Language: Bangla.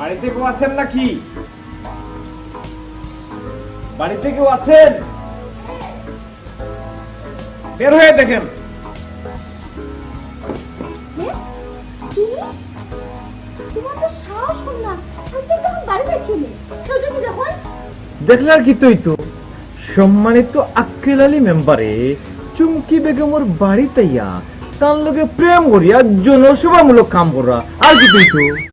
বাড়িতে কেউ আছেন নাকি? বাড়িতে কেউ আছেন? বের হয়ে দেখেন। তোমার তো সাহস কম না। আমি তো তখন বাড়িতে চলে। সুযোগ যখন? দেখলে আর কি তুই তো? সম্মানিত আক্কেল আলী মেম্বারে চুমকি বেগমর বাড়িতে ইয়া তার লগে প্রেম করিয়া জনসেবামূলক কাম করা। আর কি তুই তো?